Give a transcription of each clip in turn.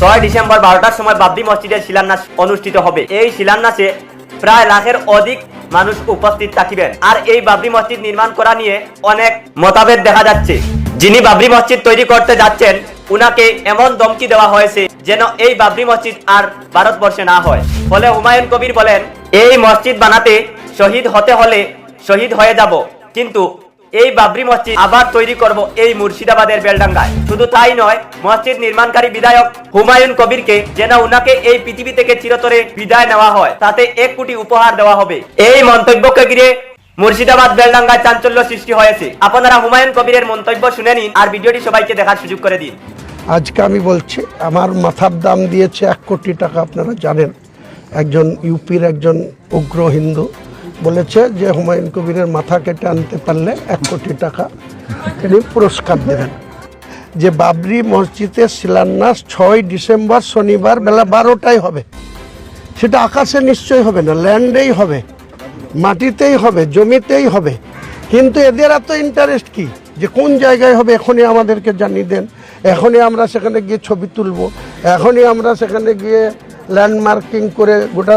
ছয় ডিসেম্বর বারোটার সময় বাবরি মসজিদের শিলান্যাস অনুষ্ঠিত হবে। এই শিলান্যাসে প্রায় লাখের অধিক মানুষ উপস্থিত থাকিবেন। আর এই বাবরি মসজিদ নির্মাণ করা নিয়ে অনেক মতভেদ দেখা যাচ্ছে। যিনি বাবরি মসজিদ তৈরি করতে যাচ্ছেন, উনাকে এমন ধমকি দেওয়া হয়েছে যেন এই বাবরি মসজিদ আর ভারতবর্ষে না হয়। ফলে হুমায়ুন কবির বলেন, এই মসজিদ বানাতে শহীদ হতে হলে শহীদ হয়ে যাব। কিন্তু এই বাবরি মসজিদ আবার তৈরি করব এই মুর্শিদাবাদের বেলডাঙ্গায়। শুধু তাই নয়, মসজিদ নির্মাণকারী বিধায়ক হুমায়ুন কবিরকে যেন উনাকে এই পৃথিবী থেকে চিরতরে বিদায় নেওয়া হয়, তাতে এক কোটি উপহার দেওয়া হবে। এই মন্তব্যকে ঘিরে মুর্শিদাবাদ বেলডাঙ্গায় চাঞ্চল্য সৃষ্টি হয়েছে। আপনারা হুমায়ুন কবিরের মন্তব্য শুনে নিন আর ভিডিওটি সবাইকে দেখার সুযোগ করে দিন। আজকে আমি বলছি, আমার মাথার দাম দিয়েছে এক কোটি টাকা, আপনারা জানেন। একজন ইউপির একজন উগ্র হিন্দু বলেছে যে হুমায়ুন কবিরের মাথা কেটে আনতে পারলে এক কোটি টাকা তিনি পুরস্কার দেবেন। যে বাবরি মসজিদের শিলান্যাস ছয় ডিসেম্বর শনিবার বেলা বারোটায় হবে। সেটা আকাশে নিশ্চয়ই হবে না, ল্যান্ডেই হবে, মাটিতেই হবে, জমিতেই হবে। কিন্তু এদের এত ইন্টারেস্ট কি? যে কোন জায়গায় হবে, এখনই আমাদেরকে জানিয়ে দেন। এখনই আমরা সেখানে গিয়ে ছবি তুলব। এখনই আমরা সেখানে গিয়ে ল্যান্ডমার্কিং করে গোটা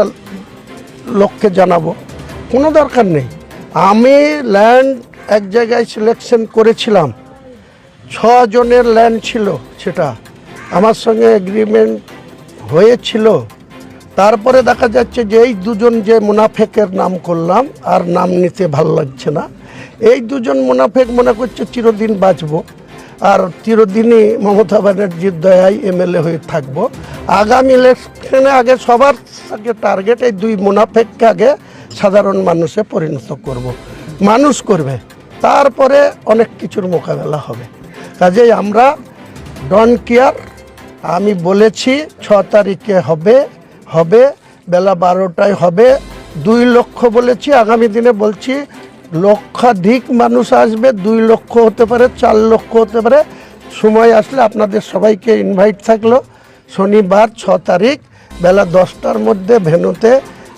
লোককে জানাব। কোনো দরকার নেই। আমি ল্যান্ড এক জায়গায় সিলেকশন করেছিলাম। ছজনের ল্যান্ড ছিল সেটা। আমার সঙ্গে এগ্রিমেন্ট হয়েছিল। তারপরে দেখা যাচ্ছে যে এই দুজন যে মুনাফেকের নাম করলাম, আর নাম নিতে ভালো লাগছে না। এই দুজন মুনাফেক মনে করছে চিরদিন বাঁচবো। আর চিরদিনই মমতা ব্যানার্জির দয়ায় এমএলএ হয়ে থাকব। আগামী ইলেকশনে আগে সবার আগে টার্গেট এই দুই মুনাফেককে আগে সাধারণ মানুষে পরিণত করব। মানুষ করবে, তারপরে অনেক কিছুর মোকাবেলা হবে। কাজেই আমরা ডন কেয়ার, আমি বলেছি ছ তারিখে হবে হবে, বেলা বারোটায় হবে, দুই লক্ষ বলেছি, আগামী দিনে বলছি লক্ষাধিক মানুষ আসবে, দুই লক্ষ হতে পারে, চার লক্ষ হতে পারে। সময় আসলে আপনাদের সবাইকে ইনভাইট থাকল। শনিবার ছ তারিখ, বেলা দশটার মধ্যে ভেনুতে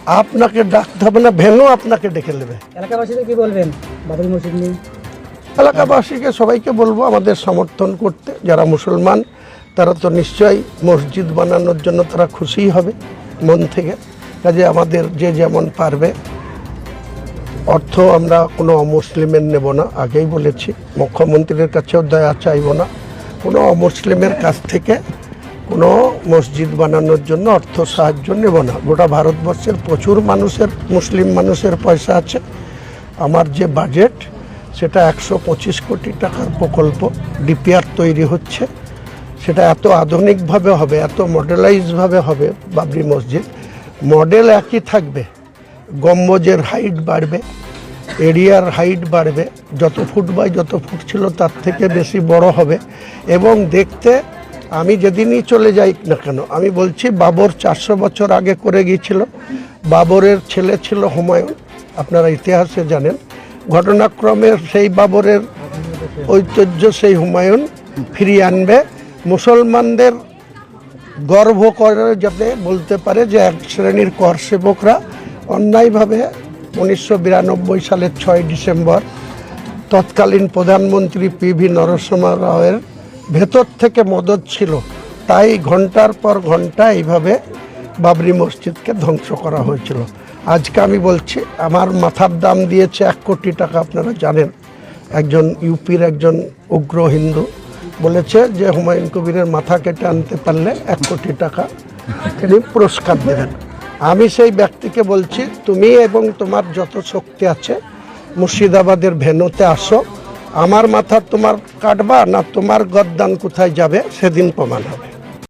আপনাকে ডাকতে হবে না ভেনু আপনাকে ডেকে নেবে। এলাকাবাসীদের কি বলবেন? বাবরি মসজিদ নিয়ে এলাকাবাসীকে সবাইকে বলব আমাদের সমর্থন করতে যারা মুসলমান তারা তো নিশ্চয়ই মসজিদ বানানোর জন্য তারা খুশিই হবে মন থেকে। কাজে আমাদের যে যেমন পারবে। অর্থ আমরা কোনো অমুসলিমের নেব না আগেই বলেছি। মুখ্যমন্ত্রীর কাছেও দয়া চাইব না। কোনো অমুসলিমের কাছ থেকে কোনো মসজিদ বানানোর জন্য অর্থ সাহায্য নেব না। গোটা ভারতবর্ষের প্রচুর মানুষের, মুসলিম মানুষের পয়সা আছে। আমার যে বাজেট সেটা একশো পঁচিশ কোটি টাকার প্রকল্প ডিপিআর তৈরি হচ্ছে। সেটা এত আধুনিকভাবে হবে, এত মডেলাইজভাবে হবে বাবরি মসজিদ। মডেল একই থাকবে, গম্বুজের হাইট বাড়বে, এরিয়ার হাইট বাড়বে। যত ফুট বাই যত ফুট ছিল, তার থেকে বেশি বড় হবে। এবং দেখতে আমি যেদিনই চলে যাই না কেন, আমি বলছি, বাবর চারশো বছর আগে করে গিয়েছিল। বাবরের ছেলে ছিল হুমায়ুন। আপনারা ইতিহাসে জানেন। ঘটনাক্রমে সেই বাবরের ঐতিহ্য সেই হুমায়ুন ফিরিয়ে আনবে। মুসলমানদের গর্ব করে যাতে বলতে পারে যে এক শ্রেণির কর সেবকরা অন্যায়ভাবে উনিশশো বিরানব্বই সালের ছয় ডিসেম্বর তৎকালীন প্রধানমন্ত্রী পি ভি নরসিংহ রাওয়ের ভেতর থেকে মদত ছিল, তাই ঘণ্টার পর ঘণ্টা এইভাবে বাবরি মসজিদকে ধ্বংস করা হয়েছিল। আজকে আমি বলছি, আমার মাথার দাম দিয়েছে এক কোটি টাকা, আপনারা জানেন। একজন ইউপির একজন উগ্র হিন্দু বলেছে যে, হুমায়ুন কবিরের মাথা কেটে আনতে পারলে এক কোটি টাকা তিনি পুরস্কার দেবেন। আমি সেই ব্যক্তিকে বলছি, তুমি এবং তোমার যত শক্তি আছে, মুর্শিদাবাদের ভেনুতে আসো আমার মাথা তোমার কাটবা না তোমার গদ্দান কোথায় যাবে? সেদিন প্রমাণ হবে।